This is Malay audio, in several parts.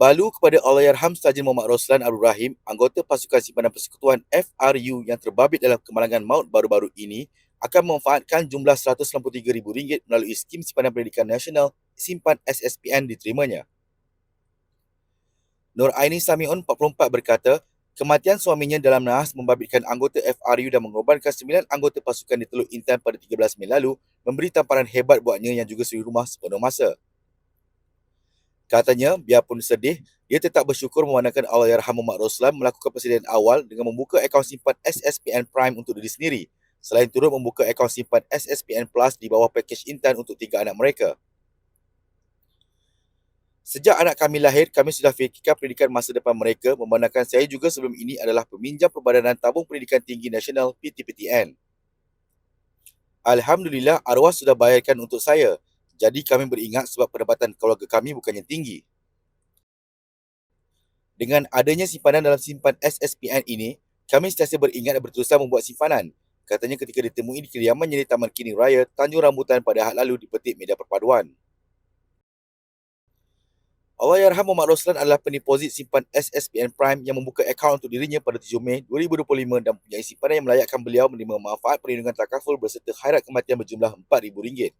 Balu kepada Allahyarham Sarjan Muhammad Roslan Abdul Rahim, anggota pasukan simpanan persekutuan FRU yang terbabit dalam kemalangan maut baru-baru ini akan memanfaatkan jumlah RM193,000 melalui skim simpanan pendidikan nasional Simpan SSPN diterimanya. Nur Aini Samiun, 44 berkata, kematian suaminya dalam nahas membabitkan anggota FRU dan mengorbankan 9 anggota pasukan di Teluk Intan pada 13 Mei lalu memberi tamparan hebat buatnya yang juga suri rumah sepenuh masa. Katanya, biarpun sedih, dia tetap bersyukur memandangkan Allahyarham Muhammad Roslan melakukan persediaan awal dengan membuka akaun simpan SSPN Prime untuk diri sendiri, selain turut membuka akaun simpan SSPN Plus di bawah pakej Intan untuk tiga anak mereka. Sejak anak kami lahir, kami sudah fikirkan pendidikan masa depan mereka memandangkan saya juga sebelum ini adalah peminjam Perbadanan Tabung Pendidikan Tinggi Nasional PTPTN. Alhamdulillah, arwah sudah bayarkan untuk saya jadi kami beringat sebab pendapatan keluarga kami bukannya tinggi. Dengan adanya simpanan dalam simpan SSPN ini, kami sentiasa beringat dan berterusan membuat simpanan. Katanya ketika ditemui di kediamannya di Taman Kini Raya, Tanjung Rambutan pada hari lalu di Petik Media Perpaduan. Allahyarham Muhammad Roslan adalah peniposit simpan SSPN Prime yang membuka akaun untuk dirinya pada 7 Mei 2025 dan mempunyai simpanan yang melayakkan beliau menerima manfaat perlindungan takaful berserta khairat kematian berjumlah RM4,000.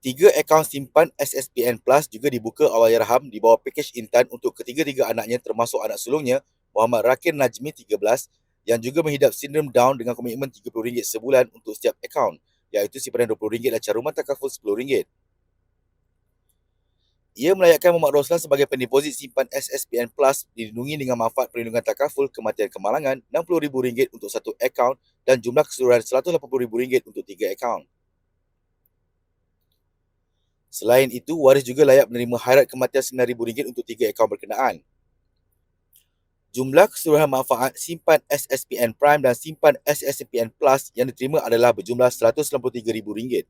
Tiga akaun simpan SSPN Plus juga dibuka Allahyarham di bawah pakej Intan untuk ketiga-tiga anaknya termasuk anak sulungnya Muhammad Rakir Najmi 13 yang juga menghidap sindrom Down dengan komitmen RM30 sebulan untuk setiap akaun iaitu simpanan RM20 dan caruman takaful RM10. Ia melayakkan Muhammad Roslan sebagai pendeposit simpan SSPN Plus dilindungi dengan manfaat perlindungan takaful kematian kemalangan RM60,000 untuk satu akaun dan jumlah keseluruhan RM180,000 untuk tiga akaun. Selain itu, waris juga layak menerima hairat kematian RM9,000 untuk tiga akaun berkenaan. Jumlah keseluruhan manfaat simpan SSPN Prime dan simpan SSPN Plus yang diterima adalah berjumlah RM193,000.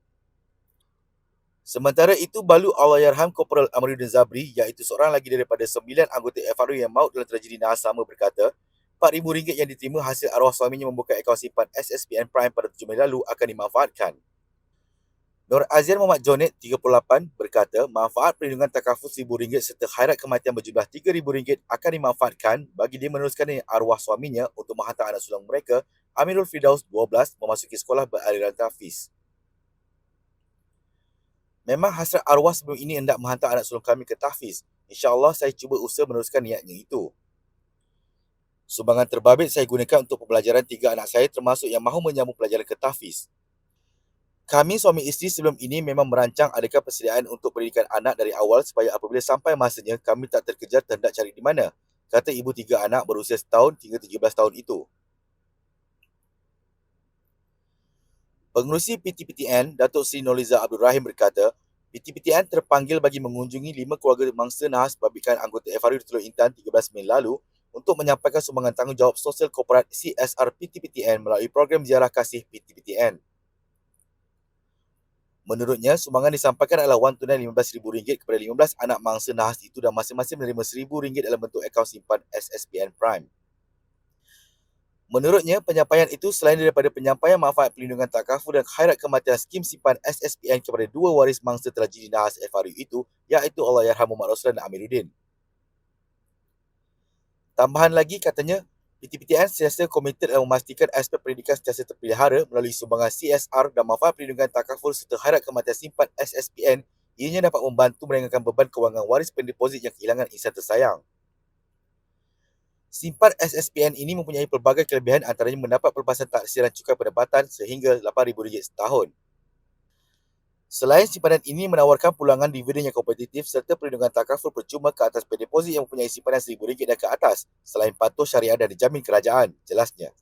Sementara itu, Balu Allahyarham Korporal Amaruddin Zabri iaitu seorang lagi daripada sembilan anggota FRU yang maut dalam tragedi nahas sama berkata, RM4,000 yang diterima hasil arwah suaminya membuka akaun simpan SSPN Prime pada 7 Mei lalu akan dimanfaatkan. Nur Azian Muhammad Jonet, 38, berkata manfaat perlindungan takaful RM1,000 serta khairat kematian berjumlah RM3,000 akan dimanfaatkan bagi dia meneruskan arwah suaminya untuk menghantar anak sulung mereka, Amirul Firdaus, 12, memasuki sekolah beraliran tahfiz. Memang hasrat arwah sebelum ini hendak menghantar anak sulung kami ke tahfiz. InsyaAllah saya cuba usaha meneruskan niatnya itu. Sumbangan terbabit saya gunakan untuk pembelajaran tiga anak saya termasuk yang mahu menyambung pelajaran ke tahfiz. Kami suami isteri sebelum ini memang merancang adakah persediaan untuk pendidikan anak dari awal supaya apabila sampai masanya kami tak terkejar terhendak cari di mana, kata ibu tiga anak berusia setahun hingga 13 tahun itu. Pengurusi PTPTN, Datuk Seri Noliza Abdul Rahim berkata, PTPTN terpanggil bagi mengunjungi lima keluarga mangsa nahas babikan anggota FRU di Teluk Intan 13 Mei lalu untuk menyampaikan sumbangan tanggungjawab sosial korporat CSR PTPTN melalui program ziarah kasih PTPTN. Menurutnya, sumbangan disampaikan adalah wang tunai RM15,000 kepada 15 anak mangsa nahas itu dan masing-masing menerima RM1,000 dalam bentuk akaun simpan SSPN Prime. Menurutnya, penyampaian itu selain daripada penyampaian manfaat perlindungan takaful dan khairat kematian skim simpan SSPN kepada dua waris mangsa tragedi nahas FRU itu, iaitu Allahyarham Muhammad Roslan dan Amiruddin. Tambahan lagi katanya, PTPTN sentiasa komited dalam memastikan aspek pendidikan sentiasa terpelihara melalui sumbangan CSR dan manfaat perlindungan takaful serta hairat kematian simpan SSPN ianya dapat membantu meringankan beban kewangan waris pendeposit yang kehilangan insan tersayang. Simpan SSPN ini mempunyai pelbagai kelebihan antaranya mendapat pelepasan taksiran cukai pendapatan sehingga RM8,000 setahun. Selain simpanan ini menawarkan pulangan dividen yang kompetitif serta perlindungan takaful percuma ke atas pendeposit yang mempunyai simpanan RM1,000 dan ke atas selain patuh syariah dan dijamin kerajaan, jelasnya.